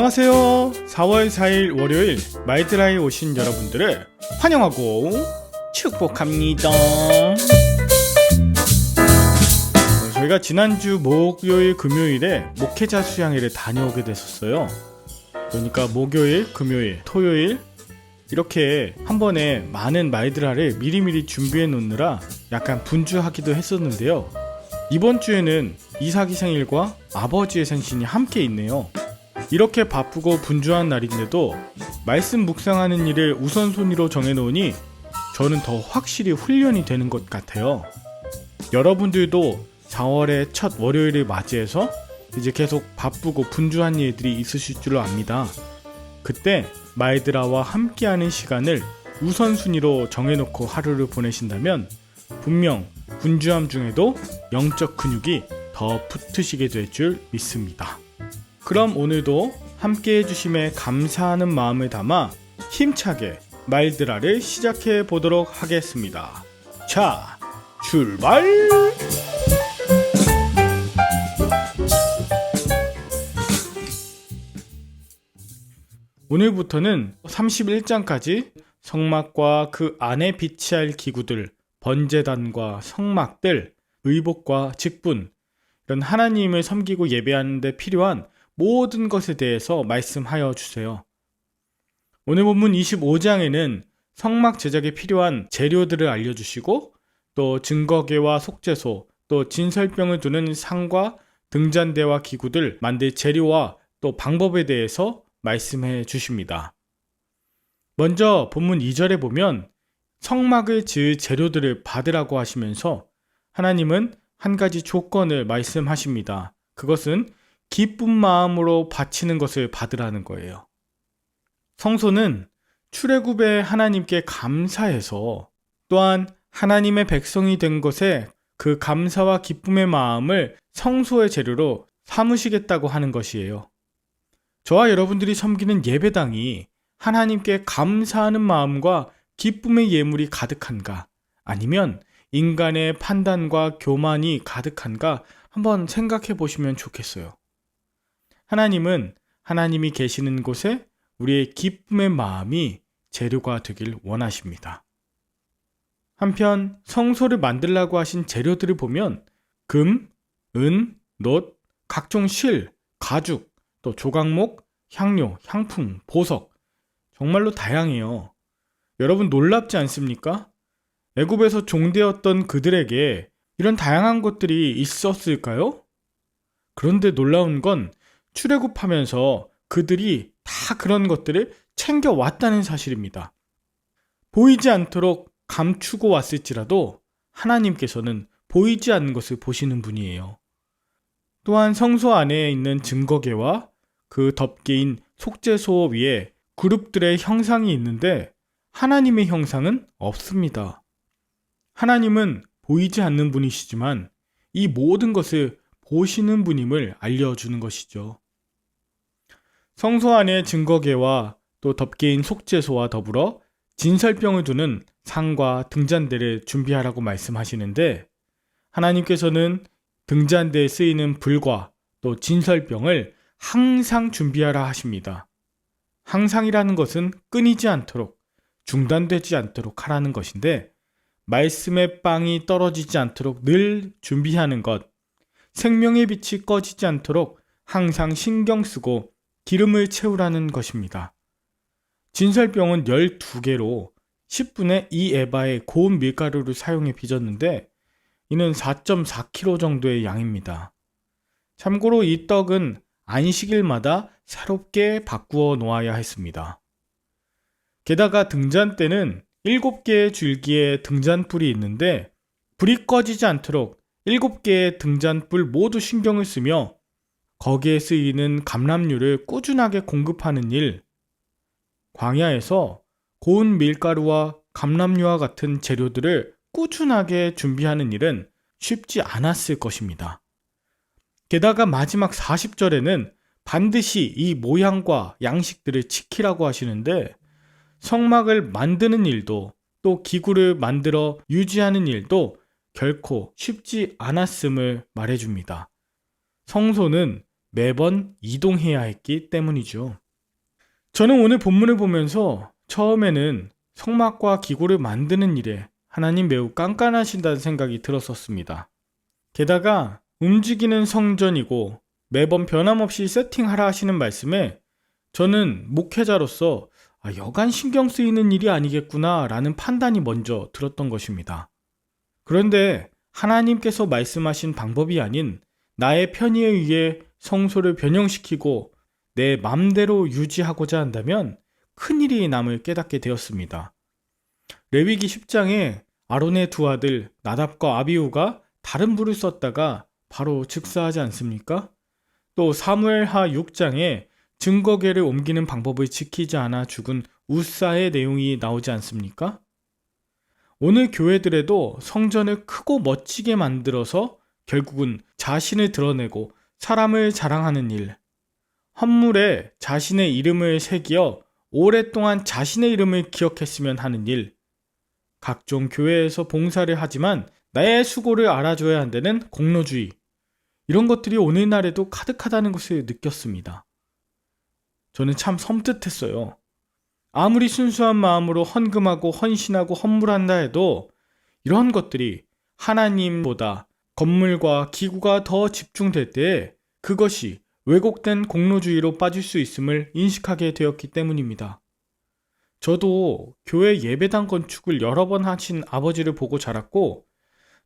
안녕하세요. 4월 4일 월요일 마이드라에 오신 여러분들을 환영하고 축복합니다. 어, 저희가 지난주 목요일 금요일에 목회자 수양회를 다녀오게 됐었어요. 그러니까 목요일, 금요일, 토요일 이렇게 한 번에 많은 마이드라를 미리미리 준비해 놓느라 약간 분주하기도 했었는데요. 이번 주에는 이삭이 생일과 아버지의 생신이 함께 있네요. 이렇게 바쁘고 분주한 날인데도 말씀 묵상하는 일을 우선순위로 정해놓으니 저는 더 확실히 훈련이 되는 것 같아요. 여러분들도 4월의 첫 월요일을 맞이해서 이제 계속 바쁘고 분주한 일들이 있으실 줄로 압니다. 그때 마이드라와 함께하는 시간을 우선순위로 정해놓고 하루를 보내신다면 분명 분주함 중에도 영적 근육이 더 붙으시게 될 줄 믿습니다. 그럼 오늘도 함께 해주심에 감사하는 마음을 담아 힘차게 말드라를 시작해 보도록 하겠습니다. 자, 출발! 오늘부터는 31장까지 성막과 그 안에 비치할 기구들, 번제단과 성막들, 의복과 직분, 이런 하나님을 섬기고 예배하는 데 필요한 모든 것에 대해서 말씀하여 주세요. 오늘 본문 25장에는 성막 제작에 필요한 재료들을 알려주시고 또 증거계와 속죄소 또 진설병을 두는 상과 등잔대와 기구들 만들 재료와 또 방법에 대해서 말씀해 주십니다. 먼저 본문 2절에 보면 성막을 지을 재료들을 받으라고 하시면서 하나님은 한 가지 조건을 말씀하십니다. 그것은 기쁜 마음으로 바치는 것을 받으라는 거예요. 성소는 출애굽의 하나님께 감사해서 또한 하나님의 백성이 된 것에 그 감사와 기쁨의 마음을 성소의 재료로 삼으시겠다고 하는 것이에요. 저와 여러분들이 섬기는 예배당이 하나님께 감사하는 마음과 기쁨의 예물이 가득한가 아니면 인간의 판단과 교만이 가득한가 한번 생각해 보시면 좋겠어요. 하나님은 하나님이 계시는 곳에 우리의 기쁨의 마음이 재료가 되길 원하십니다. 한편 성소를 만들라고 하신 재료들을 보면 금, 은, 놋, 각종 실, 가죽, 또 조각목, 향료, 향품, 보석 정말로 다양해요. 여러분 놀랍지 않습니까? 애굽에서 종되었던 그들에게 이런 다양한 것들이 있었을까요? 그런데 놀라운 건 출애굽하면서 그들이 다 그런 것들을 챙겨 왔다는 사실입니다. 보이지 않도록 감추고 왔을지라도 하나님께서는 보이지 않는 것을 보시는 분이에요. 또한 성소 안에 있는 증거계와 그 덮개인 속죄소 위에 그룹들의 형상이 있는데 하나님의 형상은 없습니다. 하나님은 보이지 않는 분이시지만 이 모든 것을 보시는 분임을 알려주는 것이죠. 성소 안의 증거계와 또 덮개인 속죄소와 더불어 진설병을 두는 상과 등잔대를 준비하라고 말씀하시는데 하나님께서는 등잔대에 쓰이는 불과 또 진설병을 항상 준비하라 하십니다. 항상이라는 것은 끊이지 않도록 중단되지 않도록 하라는 것인데 말씀의 빵이 떨어지지 않도록 늘 준비하는 것, 생명의 빛이 꺼지지 않도록 항상 신경 쓰고 기름을 채우라는 것입니다. 진설병은 12개로 10분의 2 에바의 고운 밀가루를 사용해 빚었는데 이는 4.4kg 정도의 양입니다. 참고로 이 떡은 안식일마다 새롭게 바꾸어 놓아야 했습니다. 게다가 등잔대는 7개의 줄기에 등잔불이 있는데 불이 꺼지지 않도록 7개의 등잔불 모두 신경을 쓰며 거기에 쓰이는 감람류를 꾸준하게 공급하는 일, 광야에서 고운 밀가루와 감람류와 같은 재료들을 꾸준하게 준비하는 일은 쉽지 않았을 것입니다. 게다가 마지막 40절에는 반드시 이 모양과 양식들을 지키라고 하시는데 성막을 만드는 일도 또 기구를 만들어 유지하는 일도 결코 쉽지 않았음을 말해줍니다. 성소는 매번 이동해야 했기 때문이죠. 저는 오늘 본문을 보면서 처음에는 성막과 기구를 만드는 일에 하나님 매우 깐깐하신다는 생각이 들었었습니다. 게다가 움직이는 성전이고 매번 변함없이 세팅하라 하시는 말씀에 저는 목회자로서 아, 여간 신경 쓰이는 일이 아니겠구나 라는 판단이 먼저 들었던 것입니다. 그런데 하나님께서 말씀하신 방법이 아닌 나의 편의에 의해 성소를 변형시키고 내 맘대로 유지하고자 한다면 큰일이 남을 깨닫게 되었습니다. 레위기 10장에 아론의 두 아들 나답과 아비우가 다른 불을 썼다가 바로 즉사하지 않습니까? 또 사무엘하 6장에 증거계를 옮기는 방법을 지키지 않아 죽은 우사의 내용이 나오지 않습니까? 오늘 교회들에도 성전을 크고 멋지게 만들어서 결국은 자신을 드러내고 사람을 자랑하는 일, 헌물에 자신의 이름을 새기어 오랫동안 자신의 이름을 기억했으면 하는 일, 각종 교회에서 봉사를 하지만 나의 수고를 알아줘야 한다는 공로주의, 이런 것들이 오늘날에도 가득하다는 것을 느꼈습니다. 저는 참 섬뜩했어요. 아무리 순수한 마음으로 헌금하고 헌신하고 헌물한다 해도 이런 것들이 하나님보다 건물과 기구가 더 집중될 때에 그것이 왜곡된 공로주의로 빠질 수 있음을 인식하게 되었기 때문입니다. 저도 교회 예배당 건축을 여러 번 하신 아버지를 보고 자랐고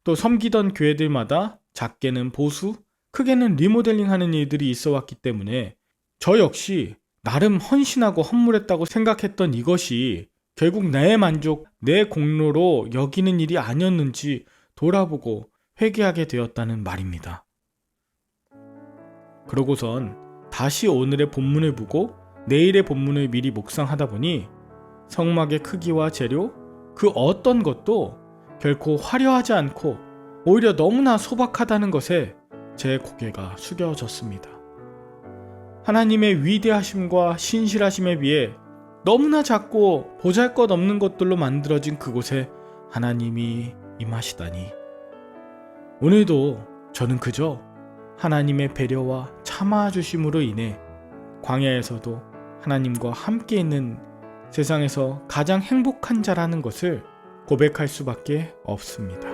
또 섬기던 교회들마다 작게는 보수, 크게는 리모델링 하는 일들이 있어 왔기 때문에 저 역시 나름 헌신하고 헌물했다고 생각했던 이것이 결국 내 만족, 내 공로로 여기는 일이 아니었는지 돌아보고 회개하게 되었다는 말입니다. 그러고선 다시 오늘의 본문을 보고 내일의 본문을 미리 묵상하다 보니 성막의 크기와 재료, 그 어떤 것도 결코 화려하지 않고 오히려 너무나 소박하다는 것에 제 고개가 숙여졌습니다. 하나님의 위대하심과 신실하심에 비해 너무나 작고 보잘 것 없는 것들로 만들어진 그곳에 하나님이 임하시다니. 오늘도 저는 그저 하나님의 배려와 참아주심으로 인해 광야에서도 하나님과 함께 있는 세상에서 가장 행복한 자라는 것을 고백할 수밖에 없습니다.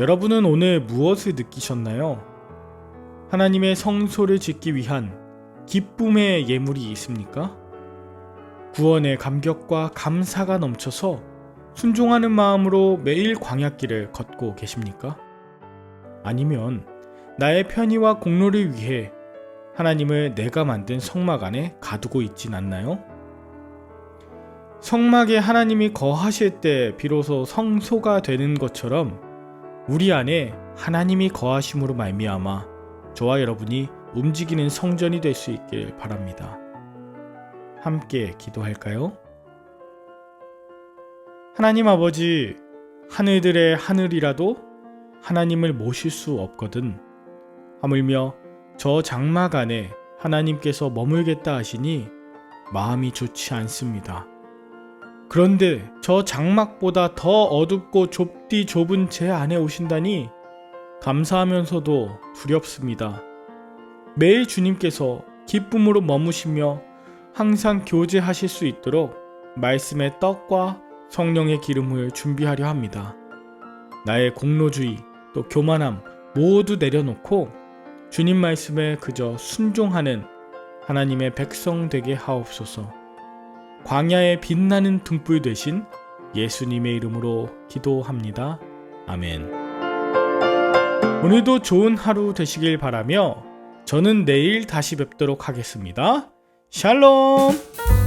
여러분은 오늘 무엇을 느끼셨나요? 하나님의 성소를 짓기 위한 기쁨의 예물이 있습니까? 구원의 감격과 감사가 넘쳐서 순종하는 마음으로 매일 광야길을 걷고 계십니까? 아니면 나의 편의와 공로를 위해 하나님을 내가 만든 성막 안에 가두고 있진 않나요? 성막에 하나님이 거하실 때 비로소 성소가 되는 것처럼 우리 안에 하나님이 거하심으로 말미암아 저와 여러분이 움직이는 성전이 될 수 있길 바랍니다. 함께 기도할까요? 하나님 아버지, 하늘들의 하늘이라도 하나님을 모실 수 없거든. 하물며 저 장막 안에 하나님께서 머물겠다 하시니 마음이 좋지 않습니다. 그런데 저 장막보다 더 어둡고 좁디 좁은 제 안에 오신다니 감사하면서도 두렵습니다. 매일 주님께서 기쁨으로 머무시며 항상 교제하실 수 있도록 말씀의 떡과 성령의 기름을 준비하려 합니다. 나의 공로주의 또 교만함 모두 내려놓고 주님 말씀에 그저 순종하는 하나님의 백성 되게 하옵소서. 광야에 빛나는 등불 되신 예수님의 이름으로 기도합니다. 아멘. 오늘도 좋은 하루 되시길 바라며 저는 내일 다시 뵙도록 하겠습니다. 샬롬!